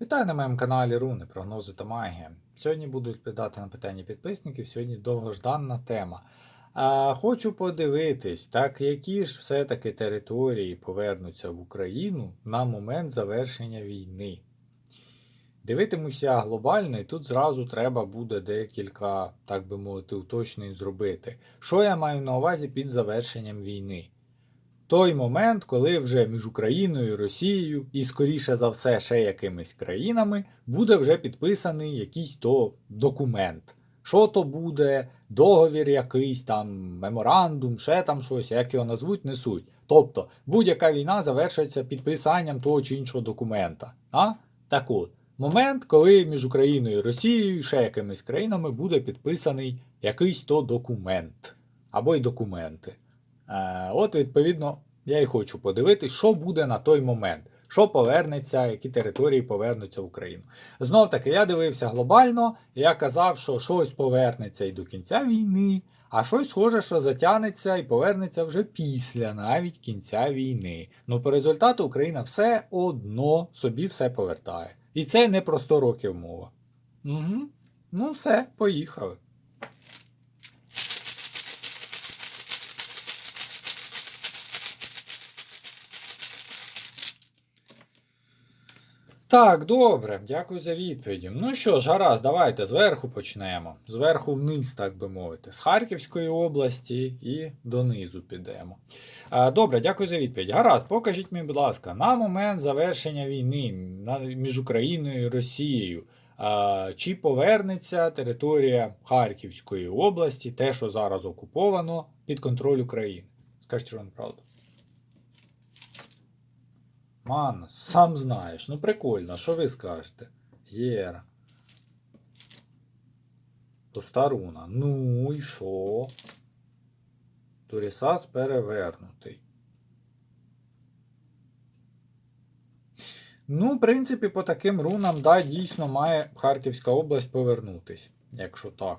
Вітаю на моєму каналі Руни, прогнози та магія. Сьогодні буду відповідати на питання підписників. Сьогодні довгожданна тема. А, хочу подивитись, так які ж все-таки території повернуться в Україну на момент завершення війни. Дивитимуся глобально, і тут зразу треба буде декілька, так би мовити, уточнень зробити. Що я маю на увазі під завершенням війни? Той момент, коли вже між Україною Росією, і скоріше за все, ще якимись країнами, буде вже підписаний якийсь то документ. Що то буде, договір якийсь там, меморандум, ще там щось, як його назвуть, не суть. Тобто будь-яка війна завершується підписанням того чи іншого документа. А? Так от, момент, коли між Україною і Росією, ще якимись країнами буде підписаний якийсь то документ або й документи. Е, От, відповідно, я і хочу подивитись, що буде на той момент, що повернеться, які території повернуться в Україну. Знов таки, я дивився глобально, я казав, що щось повернеться і до кінця війни, а щось схоже, що затягнеться і повернеться вже після навіть кінця війни. Ну, по результату Україна все одно собі все повертає. І це не про 100 років мова. Угу. Ну, все, поїхали. Так, добре, дякую за відповіді. Ну що ж, гаразд, давайте зверху почнемо. Зверху вниз, так би мовити, з Харківської області і донизу підемо. Добре, дякую за відповідь. Гаразд, покажіть мені, будь ласка, на момент завершення війни між Україною і Росією. Чи повернеться територія Харківської області, те, що зараз окуповано, під контроль України? Скажіть вам правду. Маннас, сам знаєш. Ну прикольно, що ви скажете? Єра. Постаруна. Ну і що? Турісас перевернутий. Ну, в принципі, по таким рунам, да, дійсно має Харківська область повернутись, якщо так.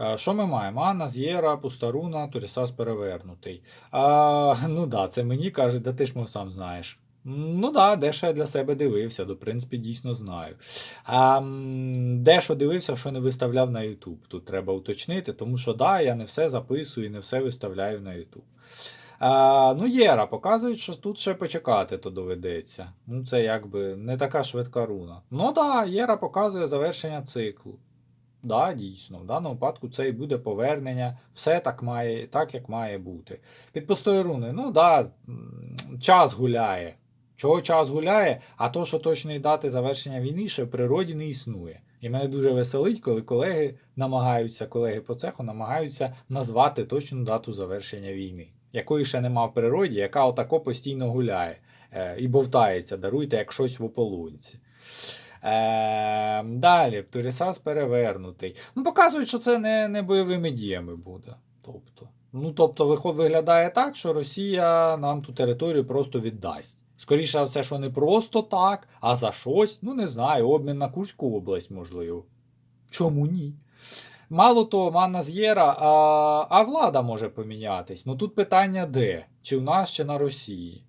Е, Що ми маємо? Анна, З'єра, Пустаруна, Турісас перевернутий. А, ну да, це мені кажуть, да ти ж мов сам знаєш. Ну да, дещо я для себе дивився, до принципі, дійсно знаю. А, дещо дивився, що не виставляв на YouTube. Тут треба уточнити, тому що да, я не все записую і не все виставляю на YouTube. Ну, Єра, показують, що тут ще почекати то доведеться. Ну, це якби не така швидка руна. Ну да, Єра показує завершення циклу. Да, дійсно, в даному випадку це і буде повернення, все так має, так як має бути. Під пустої руни, ну да, час гуляє. Чого час гуляє, а то, що точної дати завершення війни, ще в природі не існує. І мене дуже веселить, коли колеги намагаються, колеги по цеху намагаються назвати точну дату завершення війни, якої ще нема в природі, яка отако постійно гуляє е, і бовтається, даруйте як щось в ополонці. Е, далі, Турісас перевернутий. Ну, показують, що це не, не бойовими діями буде. Тобто, ну, тобто, виглядає так, що Росія нам ту територію просто віддасть. Скоріше все, що не просто так, а за щось, ну не знаю, обмін на Курську область, можливо. Чому ні? Мало того, Манна З'єра, а, а влада може помінятись. Ну тут питання де? Чи в нас, чи на Росії?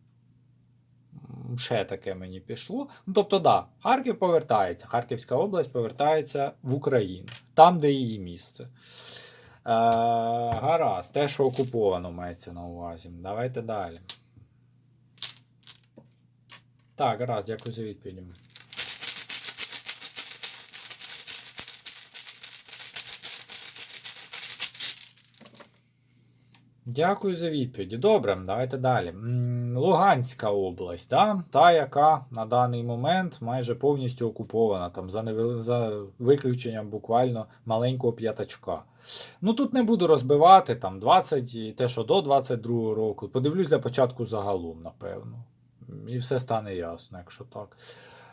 Ще таке мені пішло. Ну, тобто, да, Харків повертається, Харківська область повертається в Україну, там, де її місце. Е, гаразд, те, що окуповано мається на увазі. Давайте далі. Так, гаразд, дякую за відповідь. Дякую за відповіді. Добре, давайте далі. Луганська область, да? та, яка на даний момент майже повністю окупована, там, за, невел... за виключенням буквально маленького п'ятачка. Ну тут не буду розбивати там 20 і те, що до 22 року. Подивлюсь для початку загалом, напевно. І все стане ясно, якщо так.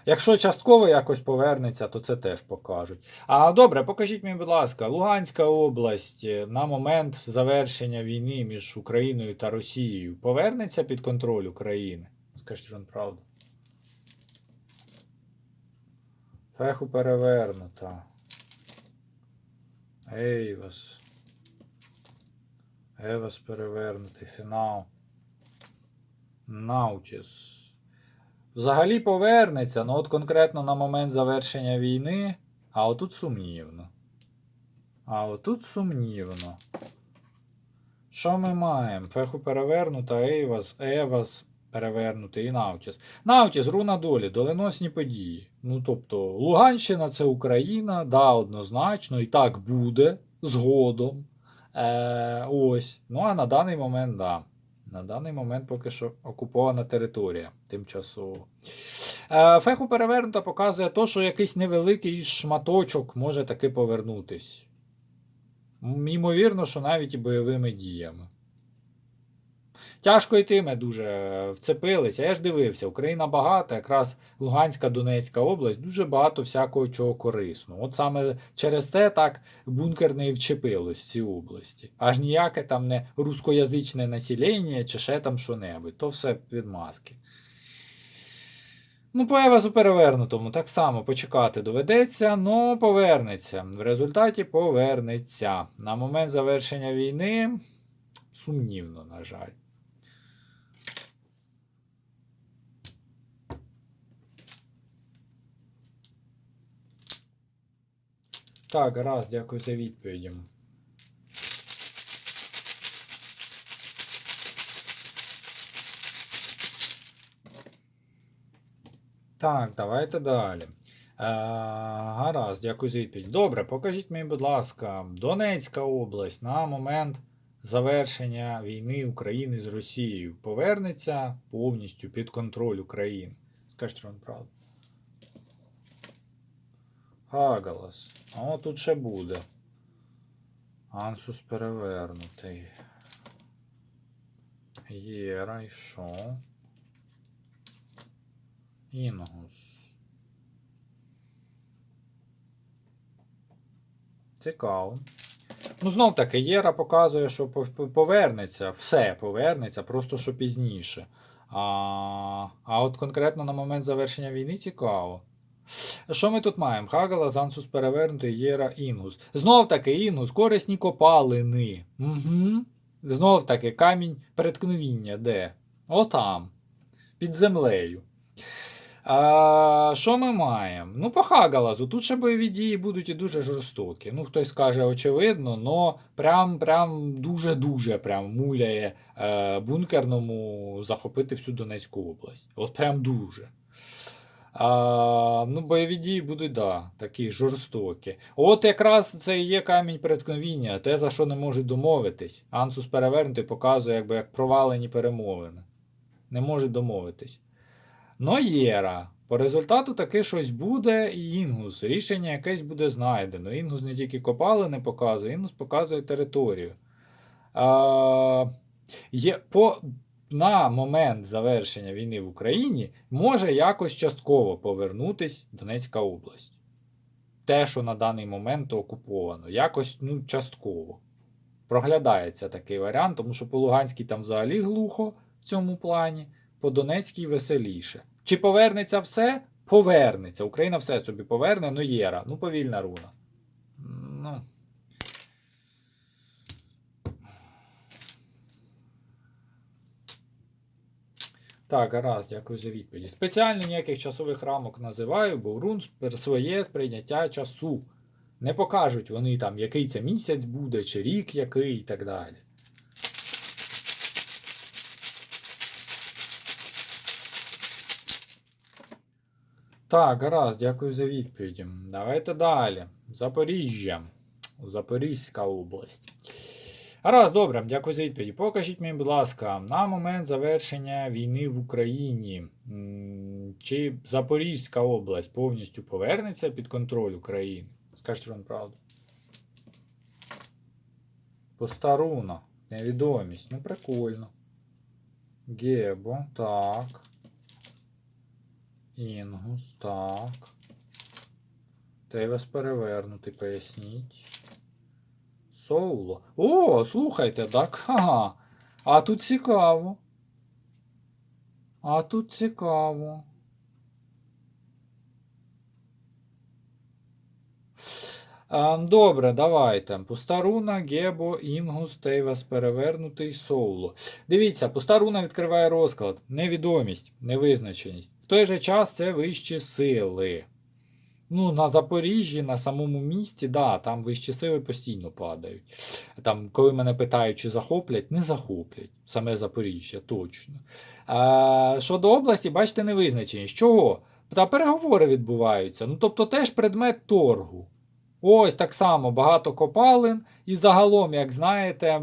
Якщо частково якось повернеться, то це теж покажуть. А добре, покажіть мені, будь ласка, Луганська область е, на момент завершення війни між Україною та Росією повернеться під контроль України? Скажіть вам правду. Феху перевернута. Ей Ейвас. Евас перевернутий. Фінал. Наутіс. Взагалі повернеться, ну от конкретно на момент завершення війни, а отут сумнівно. А отут сумнівно. Що ми маємо? Феху перевернута, Ейвас, Евас перевернутий і Наутіс. Наутіс, руна долі, доленосні події. Ну тобто, Луганщина це Україна, да, однозначно, і так буде згодом. Е, ось. Ну а на даний момент, да. На даний момент поки що окупована територія тимчасово. Е, Феху перевернута показує то, що якийсь невеликий шматочок може таки повернутись. Ймовірно, що навіть і бойовими діями. Тяжко йти ми дуже вцепилися. Я ж дивився, Україна багата, якраз Луганська, Донецька область, дуже багато всякого чого корисного. От саме через те так бункер не вчепилось в ці області. Аж ніяке там не рускоязичне населення чи ще там що-небудь. То все відмазки. Ну, по Евазу перевернутому так само почекати доведеться, но повернеться. В результаті повернеться. На момент завершення війни сумнівно, на жаль. Так, гаразд, дякую за відповіді. Так, давайте далі. Е, гаразд, дякую за відповідь. Добре, покажіть мені, будь ласка, Донецька область на момент завершення війни України з Росією повернеться повністю під контроль України. Скажіть вам правду. Хагалас. О, тут ще буде. Ансус перевернутий. Єра, і що? Інгус. Цікаво. Ну, знов таки, Єра показує, що повернеться, все повернеться, просто що пізніше. А, а от конкретно на момент завершення війни цікаво. Що ми тут маємо? Хагала, Зансус перевернутий, Єра, Інгус. Знов таки, Інгус, корисні копалини. Угу. Знов таки, камінь переткновіння, де? Отам. Під землею. А, що ми маємо? Ну, по Хагалазу. Тут ще бойові дії будуть і дуже жорстокі. Ну, хтось скаже, очевидно, но прям прям дуже-дуже прям муляє е, бункерному захопити всю Донецьку область. От прям дуже. А, ну, бойові дії будуть, да, такі жорстокі. От якраз це і є камінь преткновіння, те, за що не можуть домовитись. Ансус перевернутий показує, якби як провалені перемовини. Не можуть домовитись. Но Єра. По результату таки щось буде і Інгус. Рішення якесь буде знайдено. Інгус не тільки копали не показує, Інгус показує територію. А, є, по, на момент завершення війни в Україні може якось частково повернутись Донецька область. Те, що на даний момент окуповано, якось ну, частково. Проглядається такий варіант, тому що по Луганській там взагалі глухо в цьому плані, по Донецькій веселіше. Чи повернеться все? Повернеться. Україна все собі поверне, ну єра. Ну, повільна руна. Ну. Так, гаразд, дякую за відповіді. Спеціально ніяких часових рамок називаю, бо рун своє сприйняття часу. Не покажуть вони там, який це місяць буде, чи рік який і так далі. Так, гаразд, дякую за відповіді. Давайте далі. Запоріжжя. Запорізька область. Гаразд, добре, дякую за відповіді. Покажіть мені, будь ласка, на момент завершення війни в Україні, чи Запорізька область повністю повернеться під контроль України? Скажіть вам правду. Постаруна. Невідомість. Ну, прикольно. Гебо, так. Інгус, так. Тейвес перевернутий, поясніть. Соуло. О, слухайте, так. Ага. А тут цікаво. А тут цікаво. Добре, давайте. Пустаруна, Гебо, Інгус, Тейвас перевернутий, Соуло. Дивіться, Пустаруна відкриває розклад, невідомість, невизначеність. В той же час це вищі сили. Ну, на Запоріжжі, на самому місті, да, там вищі сили постійно падають. Там, коли мене питають, чи захоплять, не захоплять. Саме Запоріжжя, точно. А, щодо області, бачите, невизначеність. Чого? Та переговори відбуваються. Ну, тобто теж предмет торгу. Ось так само багато копалин, і загалом, як знаєте,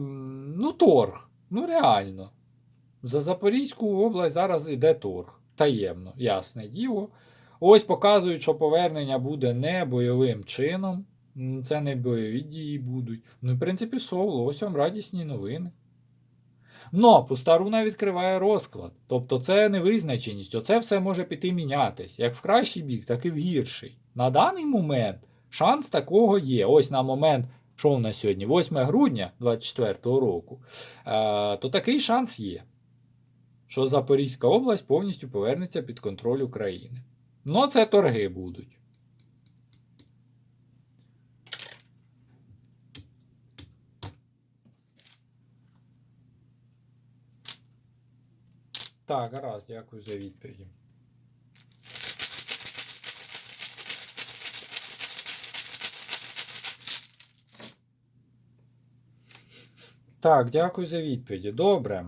ну торг. Ну реально. За Запорізьку область зараз йде торг. Таємно, ясне діло. Ось показують, що повернення буде не бойовим чином. Це не бойові дії будуть. Ну, в принципі, соло, ось вам радісні новини. Но Пустаруна відкриває розклад. Тобто це невизначеність. Оце все може піти мінятись. Як в кращий бік, так і в гірший. На даний момент шанс такого є. Ось на момент, що у нас сьогодні, 8 грудня 2024 року, е, то такий шанс є, що Запорізька область повністю повернеться під контроль України. Ну, це торги будуть. Так, гаразд, дякую за відповіді. Так, дякую за відповіді. Добре.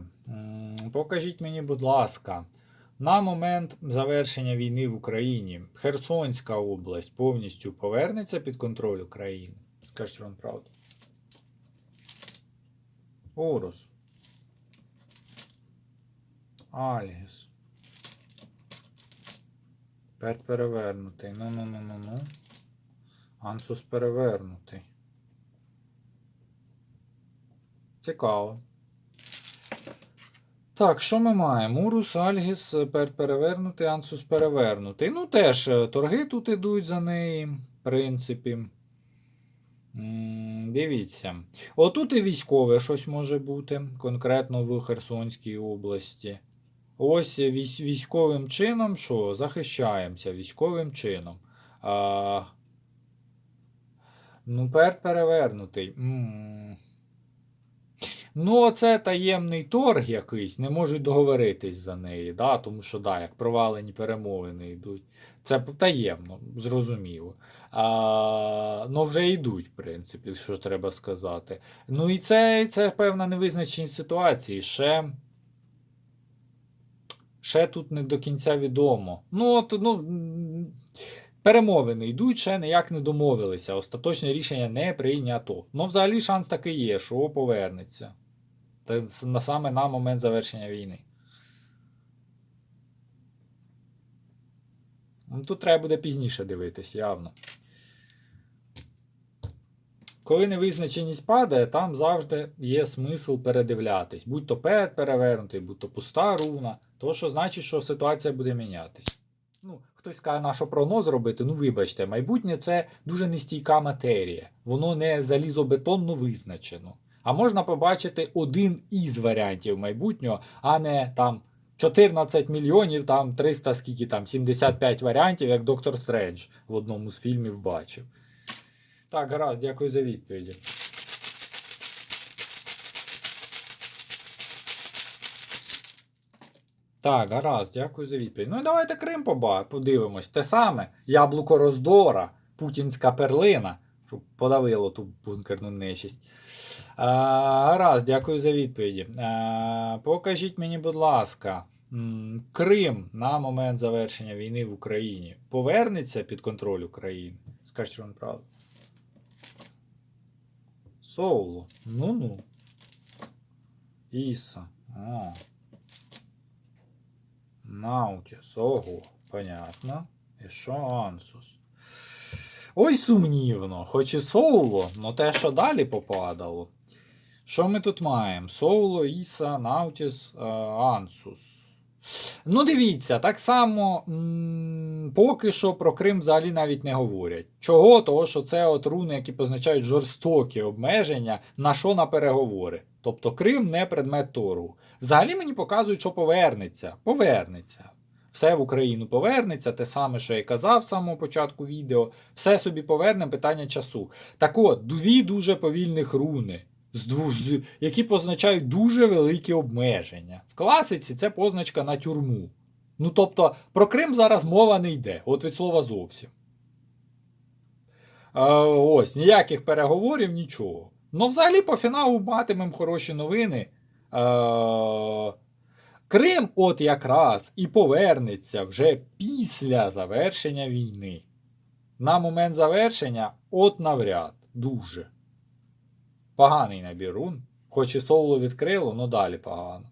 Покажіть мені, будь ласка, на момент завершення війни в Україні Херсонська область повністю повернеться під контроль України? Скажіть вам правду. Орус. Альгіс. Перт перевернутий. Ну-ну-ну-ну-ну. Ансус перевернутий. Цікаво. Так, що ми маємо? Урус, Альгіс, Перт перевернутий, Ансус перевернутий. Ну, теж е, торги тут ідуть за неї, в принципі. М, Дивіться. Отут і військове щось може бути, конкретно в Херсонській області. Ось військ- військовим чином, що захищаємося військовим чином. А, ну, перт перевернутий. М. Ну, це таємний торг якийсь, не можуть договоритись за неї, да? тому що, да, як провалені перемовини йдуть. Це таємно, зрозуміло. А, ну, вже йдуть, в принципі, що треба сказати. Ну і це, це певна невизначеність ситуації. Ще, ще тут не до кінця відомо. Ну, от, ну, перемовини йдуть, ще ніяк не домовилися. Остаточне рішення не прийнято. Ну, взагалі шанс такий є, що повернеться. Та саме на момент завершення війни. Ну, тут треба буде пізніше дивитись, явно. Коли невизначеність падає, там завжди є смисл передивлятись. Будь то перед перевернутий, будь то пуста руна, то що значить, що ситуація буде мінятись. Ну, хтось каже, на що прогноз робити, ну вибачте, майбутнє це дуже нестійка матерія. Воно не залізобетонно визначено. А можна побачити один із варіантів майбутнього, а не там 14 мільйонів, там 300, скільки там, 75 варіантів, як Доктор Стрендж в одному з фільмів бачив. Так, гаразд, дякую за відповіді. Так, гаразд, дякую за відповідь. Ну і давайте Крим подивимось. Те саме. Яблуко роздора, путінська перлина, щоб подавило ту бункерну нечисть. А, гаразд, дякую за відповіді. А, покажіть мені, будь ласка, Крим на момент завершення війни в Україні повернеться під контроль України? Скажіть вам правду. Соулу. Ну-ну. Іса. О. Наутіс. Ого. Понятно. І що Ансус? Ой, сумнівно. Хоч і Соуло, но те, що далі попадало. Що ми тут маємо? Соуло, Іса, Наутіс, е, Ансус. Ну, дивіться, так само м, поки що про Крим взагалі навіть не говорять. Чого? Того, що це от руни, які позначають жорстокі обмеження, на що на переговори. Тобто Крим не предмет торгу. Взагалі мені показують, що повернеться. Повернеться. все в Україну повернеться, те саме, що я казав з самого початку відео, все собі поверне питання часу. Так от, дві дуже повільних руни, які позначають дуже великі обмеження. В класиці це позначка на тюрму. Ну тобто, про Крим зараз мова не йде, от від слова зовсім. Е, ось, ніяких переговорів, нічого. Ну, взагалі, по фіналу матимемо хороші новини. Е, Крим, от якраз, і повернеться вже після завершення війни. На момент завершення, от навряд, дуже. Поганий набір рун. Хоч і соло відкрило, ну далі погано.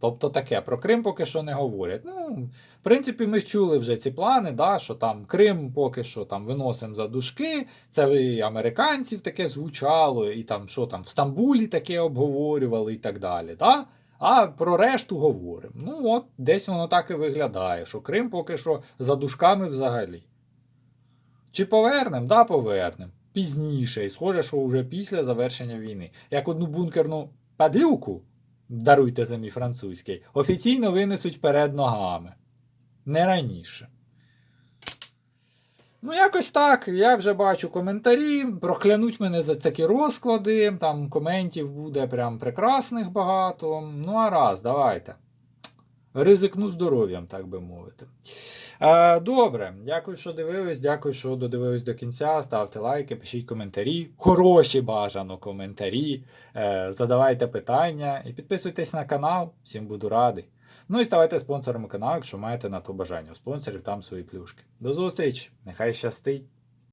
Тобто таке, про Крим поки що не говорять. Ну, в принципі, ми ж чули вже ці плани, да, що там Крим поки що там виносимо за дужки. Це і американців таке звучало, і там що там в Стамбулі таке обговорювали і так далі. Да? А про решту говоримо. Ну от, десь воно так і виглядає, що Крим поки що за дужками взагалі. Чи повернемо? Да, повернемо. Пізніше, і схоже, що вже після завершення війни. Як одну бункерну падлюку, даруйте за мій французький, офіційно винесуть вперед ногами. Не раніше. Ну, якось так. Я вже бачу коментарі. Проклянуть мене за такі розклади. Там коментів буде прям прекрасних багато. Ну, а раз, давайте. Ризикну здоров'ям, так би мовити. Е, добре, дякую, що дивились. Дякую, що додивились до кінця. Ставте лайки, пишіть коментарі. Хороші бажано коментарі. Е, задавайте питання і підписуйтесь на канал. Всім буду радий. Ну і ставайте спонсорами каналу, якщо маєте на то бажання. У спонсорів там свої плюшки. До зустрічі! Нехай щастить!